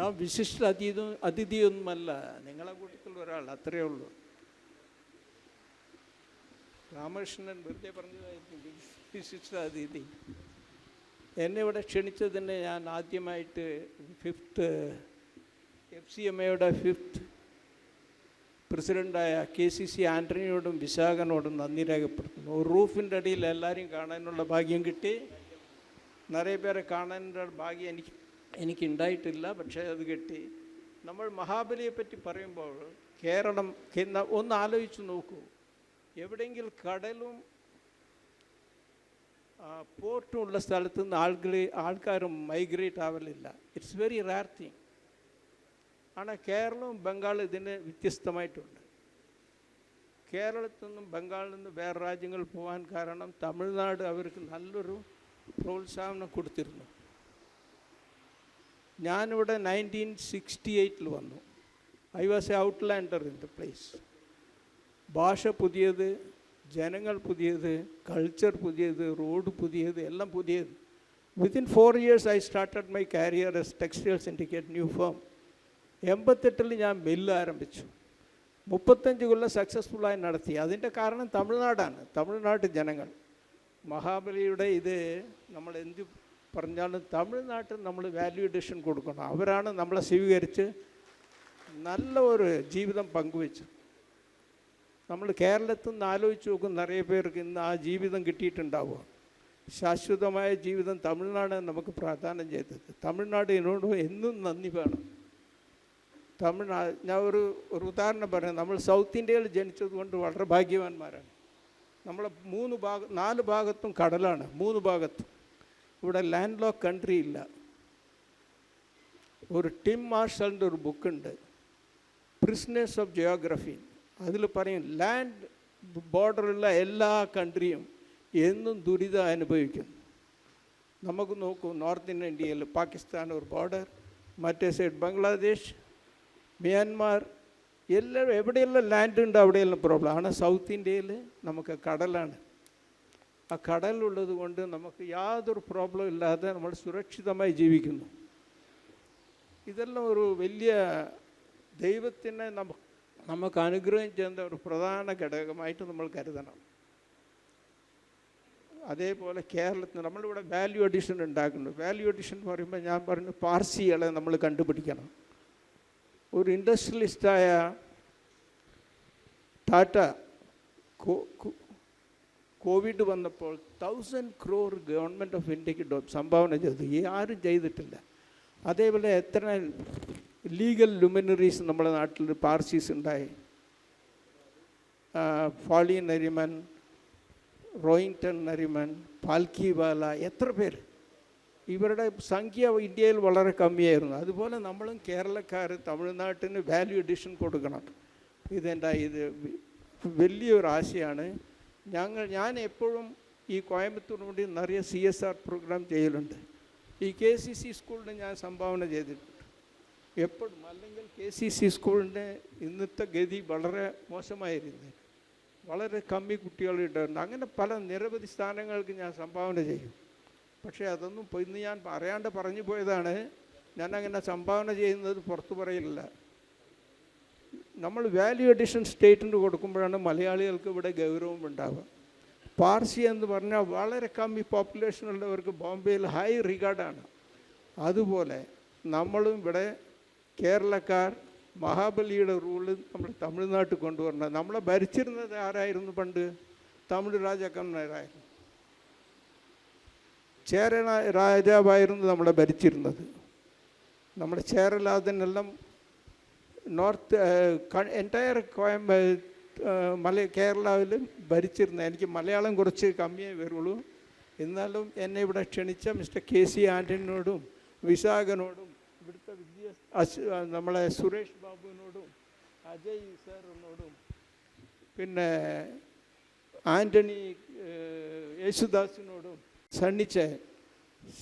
ഞാൻ വിശിഷ്ട അതീത അതിഥിയൊന്നുമല്ല. നിങ്ങളെ കൂട്ടത്തിൽ ഒരാൾ അത്രയേ ഉള്ളൂ. രാമകൃഷ്ണൻ വെറുതെ പറഞ്ഞതായിരിക്കും വി- വിശിഷ്ട അതിഥി. എന്നെ ഇവിടെ ക്ഷണിച്ചതിന് ഞാൻ ആദ്യമായിട്ട് ഫിഫ്ത്ത് എഫ് സി എം എയുടെ ഫിഫ്ത്ത് പ്രസിഡന്റായ കെ സി സി ആന്റണിയോടും വിശാഖനോടും നന്ദി രേഖപ്പെടുത്തുന്നു. ഒരു റൂഫിന്റെ അടിയിൽ എല്ലാവരെയും കാണാനുള്ള ഭാഗ്യം കിട്ടി. നിറയെ പേരെ കാണാനുള്ള ഭാഗ്യം എനിക്ക് എനിക്ക് ഉണ്ടായിട്ടില്ല പക്ഷേ അത് കിട്ടി. നമ്മൾ മഹാബലിയെ പറ്റി പറയുമ്പോൾ കേരളം ഒന്ന് ആലോചിച്ച് നോക്കൂ. എവിടെയെങ്കിലും കടലും പോർട്ടും ഉള്ള സ്ഥലത്ത് നിന്ന് ആളുകൾ ആൾക്കാരും മൈഗ്രേറ്റ് ആവലില്ല. ഇറ്റ്സ് വെരി റയർ തിങ് ആണ് കേരളവും ബംഗാളും ഇതിന് വ്യത്യസ്തമായിട്ടുണ്ട്. കേരളത്തിൽ നിന്നും ബംഗാളിൽ നിന്നും വേറെ രാജ്യങ്ങളിൽ പോകാൻ കാരണം തമിഴ്നാട് അവർക്ക് നല്ലൊരു പ്രോത്സാഹനം കൊടുത്തിരുന്നു. ഞാനിവിടെ നയന്റീൻ സിക്സ്റ്റി എയ്റ്റിൽ വന്നു. I was a outlander in the place ഭാഷ പുതിയത് ജനങ്ങൾ പുതിയത് കൾച്ചർ പുതിയത് റോഡ് പുതിയത് എല്ലാം പുതിയത്. Within four years I started my career as textile syndicate new firm എൺപത്തെട്ടിൽ ഞാൻ മില്ല് ആരംഭിച്ചു. മുപ്പത്തഞ്ച് കൊല്ലം സക്സസ്ഫുള്ളായി നടത്തി. അതിന്റെ കാരണം തമിഴ്നാടാണ് തമിഴ്നാട്ട് ജനങ്ങൾ. മഹാബലിയുടെ ഇത് നമ്മൾ എന്ത് പറഞ്ഞാലും തമിഴ്നാട്ടിൽ നമ്മൾ വാല്യൂ എഡിഷൻ കൊടുക്കണം. അവരാണ് നമ്മളെ സ്വീകരിച്ച് നല്ല ഒരു ജീവിതം പങ്കുവെച്ചു നമ്മൾ കേരളത്തിൽ നിന്ന് ആലോചിച്ച് നോക്കും നിറയെ പേർക്ക് ഇന്ന് ആ ജീവിതം കിട്ടിയിട്ടുണ്ടാവുക. ശാശ്വതമായ ജീവിതം തമിഴ്നാട് നമുക്ക് പ്രാധാന്യം ചെയ്തത്. തമിഴ്നാട് എന്നോട് എന്നും നന്ദി വേണം തമിഴ്നാട് ഞാൻ ഒരു ഒരു ഉദാഹരണം പറയാം. നമ്മൾ സൗത്ത് ഇന്ത്യയിൽ ജനിച്ചത് കൊണ്ട് വളരെ ഭാഗ്യവാന്മാരാണ്. നമ്മളെ മൂന്ന് ഭാഗ നാല് ഭാഗത്തും കടലാണ്. മൂന്ന് ഭാഗത്തും. ഇവിടെ ലാൻഡ് ലോ കൺട്രി ഇല്ല. ഒരു ടിം മാർഷലിന്റെ ഒരു ബുക്കുണ്ട് പ്രിസ്നസ് ഓഫ് ജിയോഗ്രഫി അതിൽ പറയും ലാൻഡ് ബോർഡറുള്ള എല്ലാ കൺട്രിയും എന്നും ദുരിതം അനുഭവിക്കുന്നു. നമുക്ക് നോക്കൂ നോർത്ത് ഇന്ത്യൻ ഇന്ത്യയിൽ പാകിസ്ഥാൻ ഒരു ബോർഡർ മറ്റേ സൈഡ് ബംഗ്ലാദേശ് മ്യാൻമാർ എല്ലാം എവിടെയെല്ലാം ലാൻഡ് ഉണ്ട് അവിടെയെല്ലാം പ്രോബ്ലം ആണ് സൗത്ത് ഇന്ത്യയിൽ നമുക്ക് കടലാണ്. ആ കടലുള്ളത് കൊണ്ട് നമുക്ക് യാതൊരു പ്രോബ്ലം ഇല്ലാതെ നമ്മൾ സുരക്ഷിതമായി ജീവിക്കുന്നു. ഇതെല്ലാം ഒരു വലിയ ദൈവത്തിനെ നമുക്ക് നമുക്ക് അനുഗ്രഹം ചെയ്യുന്ന ഒരു പ്രധാന ഘടകമായിട്ട് നമ്മൾ കരുതണം. അതേപോലെ കേരളത്തിൽ നമ്മളിവിടെ വാല്യൂ അഡീഷൻ ഉണ്ടാക്കുന്നു. വാല്യൂ അഡീഷൻ എന്ന് പറയുമ്പോൾ ഞാൻ പറഞ്ഞു പാർസികളെ നമ്മൾ കണ്ടുപിടിക്കണം. ഒരു ഇൻഡസ്ട്രിയലിസ്റ്റായ ടാറ്റ കോവിഡ് വന്നപ്പോൾ തൗസൻഡ് ക്രോർ ഗവൺമെന്റ് ഓഫ് ഇന്ത്യയ്ക്ക് സംഭാവന ചെയ്തു. ഈ ആരും ചെയ്തിട്ടില്ല. അതേപോലെ എത്ര ലീഗൽ ലുമിനറീസ് നമ്മുടെ നാട്ടിൽ പാർസീസ് ഉണ്ടായി. ആ, ഫാളി നരിമൻ റോയിങ്ടൺ നരിമൻ പാൽക്കിവാല എത്ര പേര്. ഇവരുടെ സംഖ്യ ഇന്ത്യയിൽ വളരെ കമ്മിയായിരുന്നു. അതുപോലെ നമ്മളും കേരളക്കാർ തമിഴ്നാട്ടിന് വാല്യൂ എഡിഷൻ കൊടുക്കണം. ഇതെന്താ ഇത്? വലിയൊരു ആശയമാണ് ഞങ്ങൾ ഞാൻ എപ്പോഴും ഈ കോയമ്പത്തൂർ വേണ്ടി നിറയെ സി എസ് ആർ പ്രോഗ്രാം ചെയ്യലുണ്ട്. ഈ കെ സി സി സ്കൂളിന് ഞാൻ സംഭാവന ചെയ്തിട്ടുണ്ട്. എപ്പോഴും അല്ലെങ്കിൽ കെ സി സി സ്കൂളിന്റെ ഇന്നത്തെ ഗതി വളരെ മോശമായിരുന്നു. വളരെ കമ്മി കുട്ടികളുണ്ടായിരുന്നു അങ്ങനെ പല നിരവധി സ്ഥാനങ്ങൾക്ക് ഞാൻ സംഭാവന ചെയ്യും. പക്ഷേ അതൊന്നും ഇന്ന് ഞാൻ പറയാണ്ട് പറഞ്ഞു പോയതാണ്. ഞാൻ അങ്ങനെ സംഭാവന ചെയ്യുന്നത് പുറത്തു പറയില്ല നമ്മൾ വാല്യൂ അഡീഷൻ സ്റ്റേറ്റിന് കൊടുക്കുമ്പോഴാണ് മലയാളികൾക്ക് ഇവിടെ ഗൗരവം ഉണ്ടാവുക. പാർസി എന്ന് പറഞ്ഞാൽ വളരെ കമ്മി പോപ്പുലേഷൻ ഉള്ളവർക്ക് ബോംബെയിൽ ഹൈ റിഗാർഡാണ് അതുപോലെ നമ്മളും ഇവിടെ കേരളക്കാർ മഹാബലിയുടെ റൂൾ നമ്മൾ തമിഴ്നാട്ടിൽ കൊണ്ടുവരണം. നമ്മളെ ഭരിച്ചിരുന്നത് ആരായിരുന്നു പണ്ട്? തമിഴ് രാജാക്കന്മാരായിരുന്നു. ചേര രാജാവായിരുന്നു നമ്മളെ ഭരിച്ചിരുന്നത്. നമ്മുടെ ചേരലാതനെല്ലാം നോർത്ത് എന്റയർ കോയമ്പ മല കേരളത്തിൽ ഭരിച്ചിരുന്ന എനിക്ക് മലയാളം കുറച്ച് കമ്മിയേ വരുള്ളൂ. എന്നാലും എന്നെ ഇവിടെ ക്ഷണിച്ച മിസ്റ്റർ കെ സി ആന്റണിയോടും വിശാഖനോടും ഇവിടുത്തെ വിദ്യ നമ്മളെ സുരേഷ് ബാബുവിനോടും അജയ് സാറിനോടും പിന്നെ ആന്റണി യേശുദാസിനോടും സണ്ണിച്ചായൻ.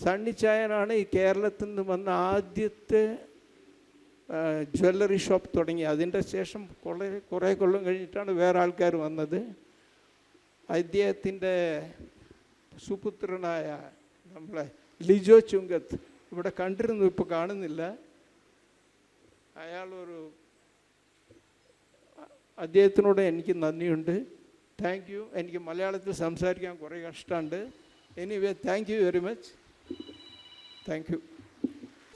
സണ്ണിച്ചായനാണ് ഈ കേരളത്തിൽ നിന്ന് വന്ന ആദ്യത്തെ ജ്വല്ലറി ഷോപ്പ് തുടങ്ങി. അതിന്റെ ശേഷം കുറേ കുറേ കൊല്ലം കഴിഞ്ഞിട്ടാണ് വേറെ ആൾക്കാർ വന്നത്. അദ്ദേഹത്തിന്റെ സുപുത്രനായ നമ്മളെ ലിജോ ചുങ്കത്ത് ഇവിടെ കണ്ടിരുന്നു ഇപ്പോൾ കാണുന്നില്ല. അയാളൊരു അദ്ദേഹത്തിനോട് എനിക്ക് നന്ദിയുണ്ട്. താങ്ക് യു എനിക്ക് മലയാളത്തിൽ സംസാരിക്കാൻ കുറേ കഷ്ടമുണ്ട് anyway thank you very much thank you